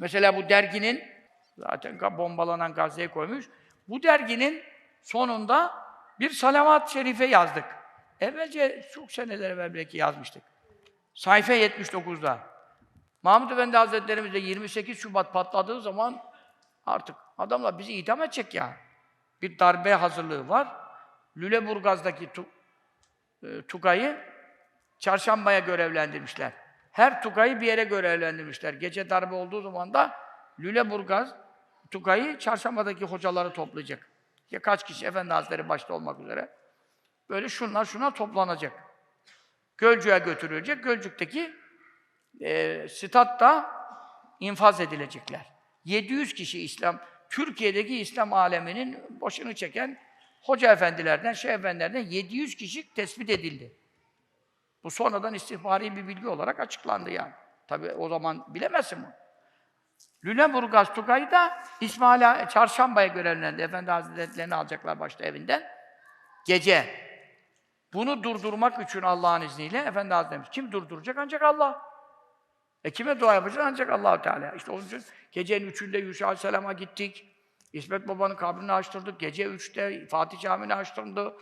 Mesela bu derginin, zaten bombalanan Gazze'ye koymuş, bu derginin sonunda bir salavat-ı şerife yazdık. Evvelce çok seneler evvel belki yazmıştık. Sayfa 79'da. Mahmud Efendi Hazretlerimiz de 28 Şubat patladığı zaman artık adamlar bizi idam edecek ya. Bir darbe hazırlığı var. Lüleburgaz'daki tu, e, Tugay'ı çarşambaya görevlendirmişler. Her Tugay'ı bir yere görevlendirmişler. Gece darbe olduğu zaman da Lüleburgaz Tugay'ı çarşambadaki hocaları toplayacak. Ya kaç kişi Efendi Hazretleri başta olmak üzere. Böyle şunlar şuna toplanacak. Gölcük'e götürülecek. Gölcük'teki e, statta infaz edilecekler. 700 kişi İslam, Türkiye'deki İslam aleminin başını çeken hoca efendilerden, şeyh efendilerden 700 kişi tespit edildi. Bu sonradan istihbari bir bilgi olarak açıklandı yani. Tabi o zaman bilemezsin bunu. Lüleburgaz Tugay'ı da İsmail Çarşamba'ya görevlendi. Efendi Hazretlerini alacaklar başta evinden. Gece. Bunu durdurmak için Allah'ın izniyle Efendi Hazretlerimiz kim durduracak? Ancak Allah. E kime dua yapacağız? Ancak allah Teala. İşte onun için gecenin üçünde Yusuf Aleyhisselam'a gittik. İsmet Baba'nın kabrini açtırdık. Gece üçte Fatih Camii'ni açtırdı.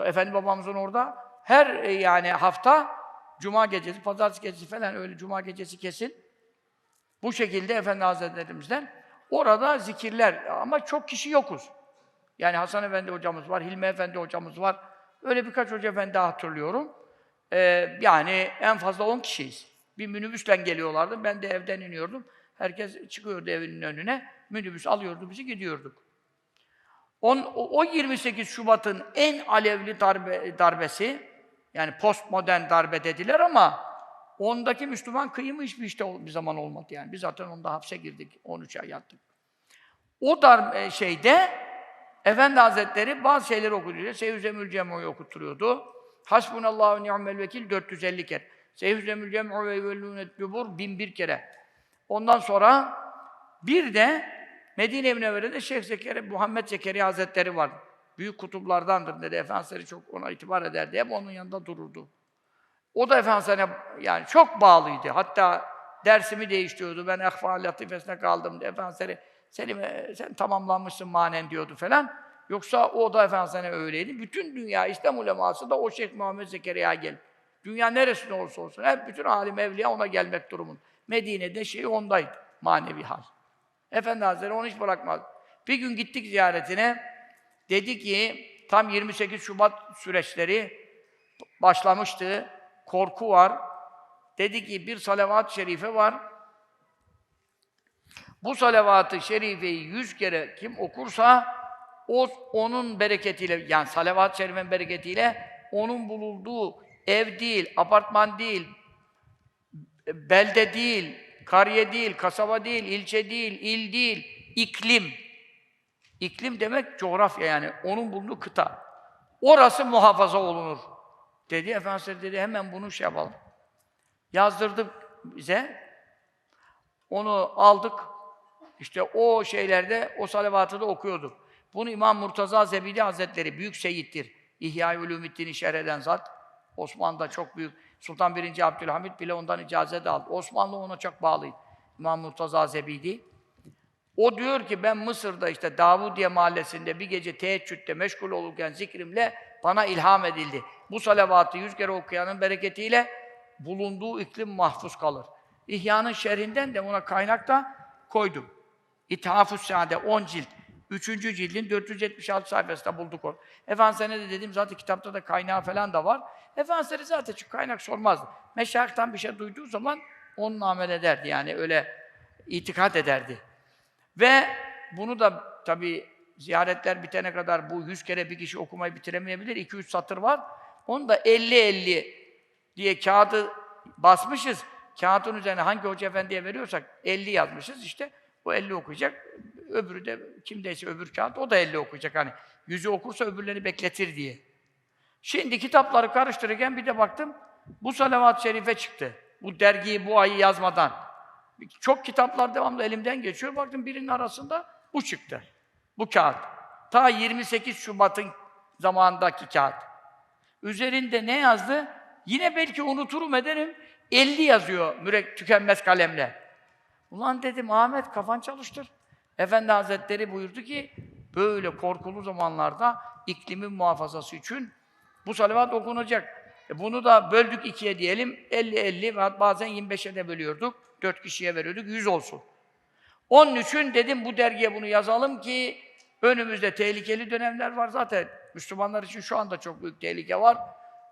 Efendi Babamızın orada her e, yani hafta Cuma gecesi, Pazartesi gecesi falan öyle Cuma gecesi kesin. Bu şekilde Efendi Hazretlerimizden orada zikirler ama çok kişi yokuz. Yani Hasan Efendi hocamız var, Hilmi Efendi hocamız var. Öyle birkaç hoca efendi hatırlıyorum. Ee, yani en fazla 10 kişiyiz. Bir minibüsle geliyorlardı. Ben de evden iniyordum. Herkes çıkıyordu evinin önüne. Minibüs alıyordu bizi gidiyorduk. On, o o 28 Şubat'ın en alevli darbe, darbesi, yani postmodern darbe dediler ama ondaki Müslüman kıyımı hiçbir işte bir zaman olmadı yani. Biz zaten onda hapse girdik, 13 ay yattık. O darbe şeyde Efendi Hazretleri bazı şeyleri okutuyor. Seyyüzemül Cem'u okutturuyordu. Hasbunallahu ni'mel vekil 450 kere. Seyyüzemül Cem'u ve yevellûnet dubur 1001 kere. Ondan sonra bir de Medine-i Münevvere'de Şeyh Zekeriya, Muhammed Zekeriya Hazretleri var. Büyük kutuplardandır dedi. Efendimiz çok ona itibar ederdi. Hep onun yanında dururdu. O da Efendimiz'e yani çok bağlıydı. Hatta dersimi değiştiriyordu. Ben ehfa latifesine kaldım. Efendimiz Selim e, sen tamamlanmışsın manen diyordu falan. Yoksa o da Efendimiz'e öyleydi. Bütün dünya, İslam uleması da o Şeyh Muhammed Zekeriya'ya gel. Dünya neresinde olursa olsun. Hep bütün alim evliya ona gelmek durumun. Medine'de şeyi ondaydı. Manevi hal. Efendi Hazretleri onu hiç bırakmaz. Bir gün gittik ziyaretine. Dedi ki tam 28 Şubat süreçleri başlamıştı. Korku var. Dedi ki bir salavat-ı şerife var. Bu salavat-ı şerifeyi yüz kere kim okursa o onun bereketiyle yani salavat-ı şerifenin bereketiyle onun bulunduğu ev değil, apartman değil, belde değil, kariye değil, kasaba değil, ilçe değil, il değil, iklim. İklim demek coğrafya yani. Onun bulunduğu kıta. Orası muhafaza olunur. Dedi Efendimiz dedi hemen bunu şey yapalım. Yazdırdık bize. Onu aldık. İşte o şeylerde, o salavatı da okuyorduk. Bunu İmam Murtaza Zebidi Hazretleri, büyük seyittir. İhya-i Ulûmiddin'i şerh eden zat. Osmanlı'da çok büyük. Sultan 1. Abdülhamit bile ondan icazet aldı. Osmanlı ona çok bağlıydı. İmam Murtaza Zebidi. O diyor ki ben Mısır'da işte Davudiye mahallesinde bir gece teheccüde meşgul olurken zikrimle bana ilham edildi. Bu salavatı yüz kere okuyanın bereketiyle bulunduğu iklim mahfuz kalır. İhya'nın şerhinden de ona kaynak da koydum. İthaf-ı Sade 10 cilt. 3. cildin 476 sayfasında bulduk onu. Efendimiz'e de dedim zaten kitapta da kaynağı falan da var. Efendimiz zaten şu kaynak sormazdı. Meşayihtan bir şey duyduğu zaman onunla amel ederdi yani öyle itikat ederdi. Ve bunu da tabii ziyaretler bitene kadar bu 100 kere bir kişi okumayı bitiremeyebilir. 2-3 satır var. Onu da 50-50 diye kağıdı basmışız. Kağıdın üzerine hangi hoca efendiye veriyorsak 50 yazmışız işte. O 50 okuyacak. Öbürü de kimdeyse öbür kağıt o da 50 okuyacak. Hani yüzü okursa öbürlerini bekletir diye. Şimdi kitapları karıştırırken bir de baktım bu salavat-ı şerife çıktı. Bu dergiyi bu ayı yazmadan. Çok kitaplar devamlı elimden geçiyor. Baktım birinin arasında bu çıktı. Bu kağıt. Ta 28 Şubat'ın zamanındaki kağıt. Üzerinde ne yazdı? Yine belki unuturum ederim. 50 yazıyor mürek tükenmez kalemle. Ulan dedim Ahmet kafan çalıştır. Efendi Hazretleri buyurdu ki böyle korkulu zamanlarda iklimin muhafazası için bu salavat okunacak. E bunu da böldük ikiye diyelim. 50-50 ve bazen 25'e de bölüyorduk. Dört kişiye veriyorduk. 100 olsun. Onun için dedim bu dergiye bunu yazalım ki önümüzde tehlikeli dönemler var zaten. Müslümanlar için şu anda çok büyük tehlike var.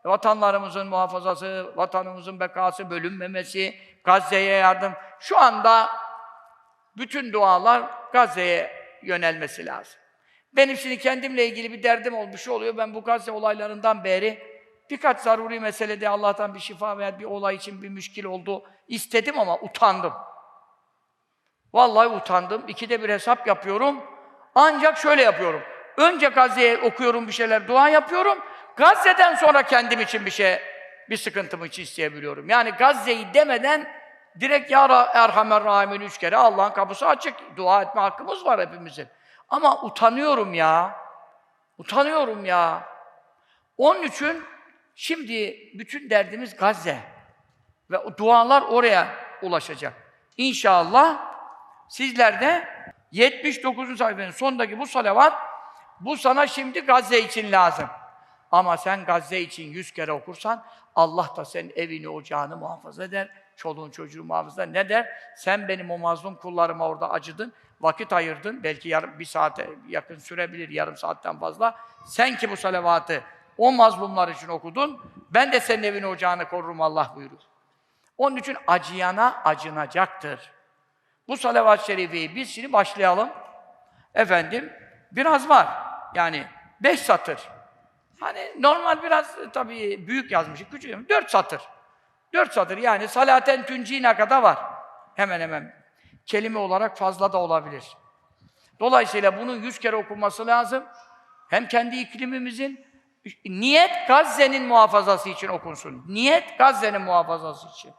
Vatanlarımızın muhafazası, vatanımızın bekası, bölünmemesi, Gazze'ye yardım. Şu anda bütün dualar Gazze'ye yönelmesi lazım. Benim şimdi kendimle ilgili bir derdim olmuş oluyor. Ben bu Gazze olaylarından beri birkaç zaruri meselede Allah'tan bir şifa veya bir olay için bir müşkil oldu istedim ama utandım. Vallahi utandım. İkide bir hesap yapıyorum. Ancak şöyle yapıyorum. Önce Gazze'ye okuyorum bir şeyler, dua yapıyorum. Gazze'den sonra kendim için bir şey, bir sıkıntımı için isteyebiliyorum. Yani Gazze'yi demeden direkt Ya Erhamer Rahim'in üç kere Allah'ın kapısı açık. Dua etme hakkımız var hepimizin. Ama utanıyorum ya. Utanıyorum ya. Onun için şimdi bütün derdimiz Gazze. Ve o dualar oraya ulaşacak. İnşallah sizler de 79. sayfanın sonundaki bu salavat bu sana şimdi Gazze için lazım. Ama sen Gazze için yüz kere okursan Allah da senin evini, ocağını muhafaza eder. Çoluğun çocuğu muhafaza eder. Ne der? Sen benim o mazlum kullarıma orada acıdın, vakit ayırdın. Belki yarım, bir saate yakın sürebilir, yarım saatten fazla. Sen ki bu salavatı o mazlumlar için okudun, ben de senin evini, ocağını korurum Allah buyurur. Onun için acıyana acınacaktır. Bu salavat-ı şerifeyi biz şimdi başlayalım. Efendim, biraz var. Yani beş satır. Hani normal biraz e, tabii büyük yazmışım, küçük yazmışım. Dört satır. Dört satır yani salaten tüncine kadar var. Hemen hemen. Kelime olarak fazla da olabilir. Dolayısıyla bunun yüz kere okunması lazım. Hem kendi iklimimizin, niyet Gazze'nin muhafazası için okunsun. Niyet Gazze'nin muhafazası için.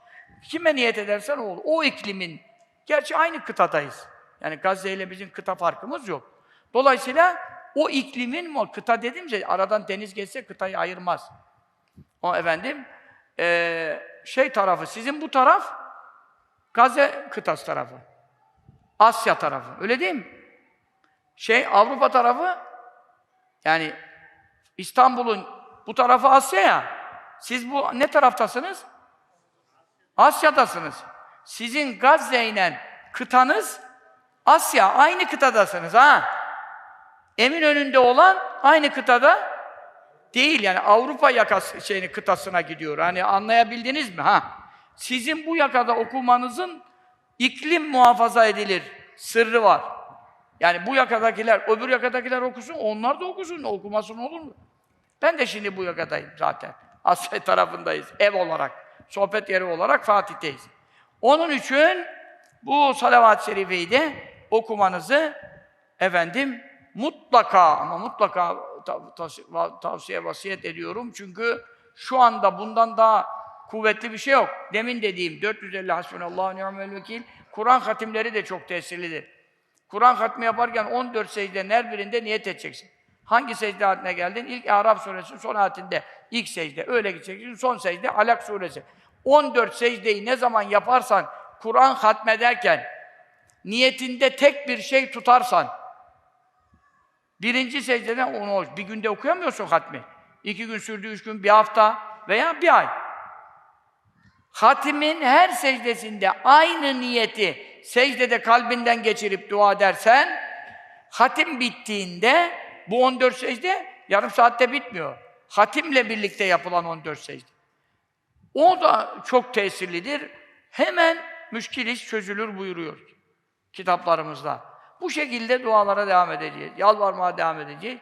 Kime niyet edersen o olur. O iklimin, gerçi aynı kıtadayız. Yani Gazze ile bizim kıta farkımız yok. Dolayısıyla o iklimin, mu- kıta dedimse aradan deniz geçse kıtayı ayırmaz. O efendim, eee, şey tarafı, sizin bu taraf, Gazze kıtası tarafı. Asya tarafı, öyle değil mi? Şey, Avrupa tarafı, yani İstanbul'un bu tarafı Asya ya. Siz bu ne taraftasınız? Asya'dasınız. Sizin Gazze ile kıtanız Asya, aynı kıtadasınız ha. Emin önünde olan aynı kıtada değil yani Avrupa yakası şeyini kıtasına gidiyor. Hani anlayabildiniz mi ha? Sizin bu yakada okumanızın iklim muhafaza edilir. Sırrı var. Yani bu yakadakiler, öbür yakadakiler okusun, onlar da okusun. Okumasın olur mu? Ben de şimdi bu yakadayım zaten. Asya tarafındayız, ev olarak. Sohbet yeri olarak Fatih'teyiz. Onun için bu salavat-ı şerifeyi de okumanızı efendim mutlaka ama mutlaka ta- ta- va- tavsiye vasiyet ediyorum. Çünkü şu anda bundan daha kuvvetli bir şey yok. Demin dediğim 450 hasbunallahu ni'mel vekil Kur'an hatimleri de çok tesirlidir. Kur'an hatmi yaparken 14 secdenin her birinde niyet edeceksin. Hangi secde haline geldin? İlk Arap suresinin son ayetinde ilk secde. Öyle gideceksin. Son secde Alak suresi. 14 secdeyi ne zaman yaparsan Kur'an hatmederken niyetinde tek bir şey tutarsan birinci secdeden onu bir günde okuyamıyorsun hatmi. İki gün sürdü, üç gün, bir hafta veya bir ay. Hatimin her secdesinde aynı niyeti secdede kalbinden geçirip dua edersen, hatim bittiğinde bu 14 secde yarım saatte bitmiyor. Hatimle birlikte yapılan 14 secde. O da çok tesirlidir. Hemen müşkil iş çözülür buyuruyor kitaplarımızda. Bu şekilde dualara devam edeceğiz. Yalvarmaya devam edeceğiz.